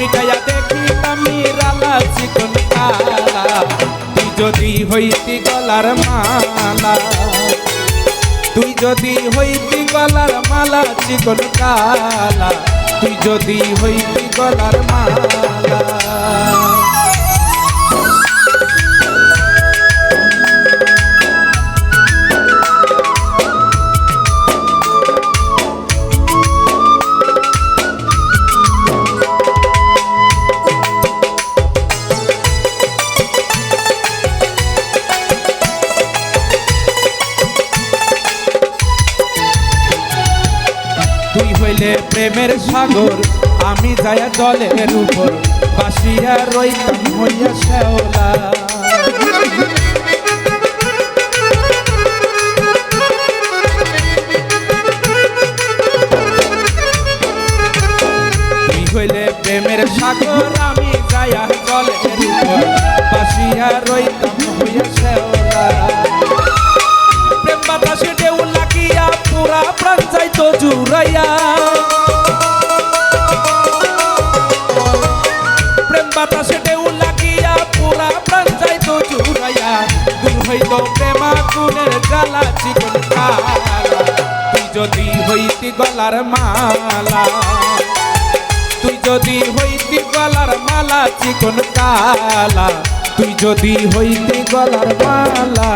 মিটাইয়া দেখিতাম নিরালা চিকন কালা। তুই যদি হইতি গলার মালা, তুই যদি হইতি গলার মালা চিকন কালা, তুই যদি হইতি গলার মালা। তুই প্রেমের সাগর। আমি যায়া জলের উপর বাসিয়া রইতাম হইয়া শ্যাওলা। তুই হইলে প্রেমের সাগর? আমি যায়া জলের উপর বাসিয়া রইতাম হইয়া শ্যাওলা। প্রেম বাতাসে ঢেউ লাগিয়া পুরা জুড়াইয়া। প্রেম বাতাসে ঢেউ লাগিয়া পুরা প্রাণ যাইতো জুড়াইয়া। দূর হইল প্রেমা গুণের জ্বালা চিকন তুই যদি হইতি গলার মালা, তুই যদি হইতি গলার মালা চিকন কালা। তুই যদি হইতি গলার মালা।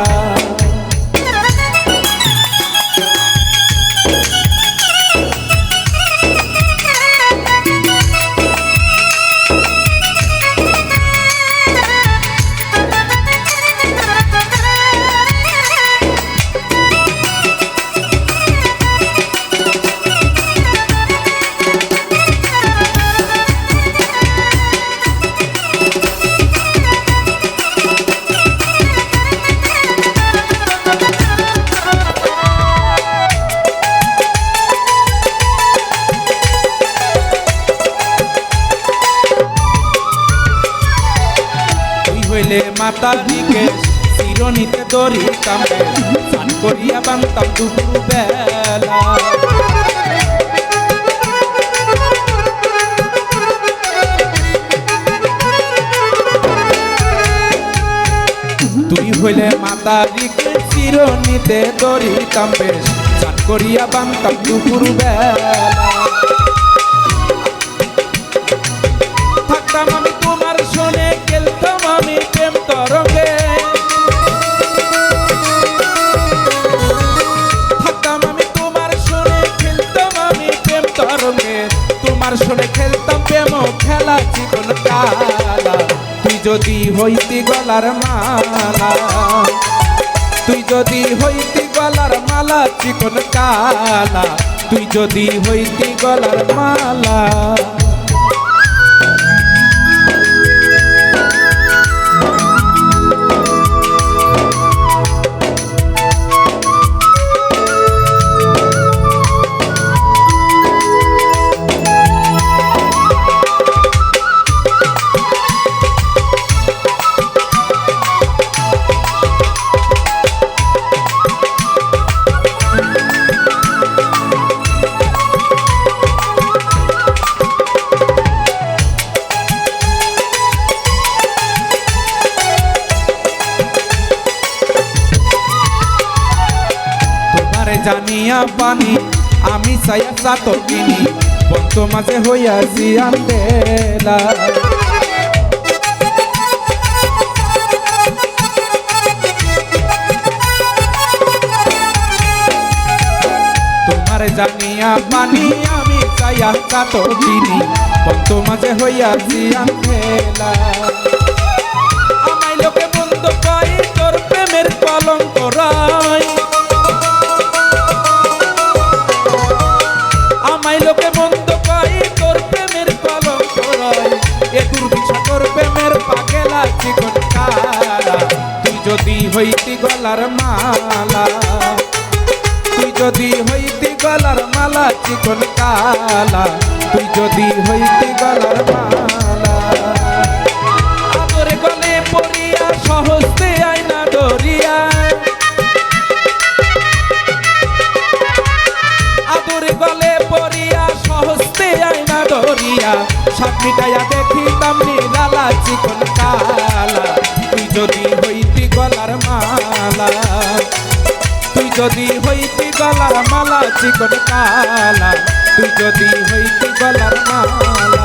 হইলে মাতা দিকে চিরনিতে দরিতাম স্নান করিয়া বান্তাম দুপুর বেলা তুই হইলে মাতা দিকে দরিতাম করিয়া দুপুর বেলা থাকতাম আমি শোনে খেলতাম প্রেম খেলা জীবন কালা তুই যদি হইতি গলার মালা, তুই যদি হইতি গলার মালা জীবন কালা তুই যদি হইতি গলার মালা জানিয়া পানি আমি সায়া সাত কিনি বন্ত মাঝে হইয়াছি আন্দেলা জানিয়া পানি আমি সায়া সাত কিনি বন্ত মাঝে হইয়াছি আন্দেলা আমায় লোকে বন্ধ কই তোর প্রেমের কলঙ্ক রায় তুই যদি হইতি গলার মালা, তুই যদি হইতি গলার মালা চিকন কালা, তুই যদি হইতি গলার মালা। আদরে গলে পড়িয়া সহজতে আয়না ডরিয়া আদরে গলে পড়িয়া সহজতে আয়না ডরিয়া সাত মিটাইয়া দেখি তামনি লালা চিকন কালা। যদি হইতি গলার মালা চিকন কালা তুই যদি হইতি গলার মালা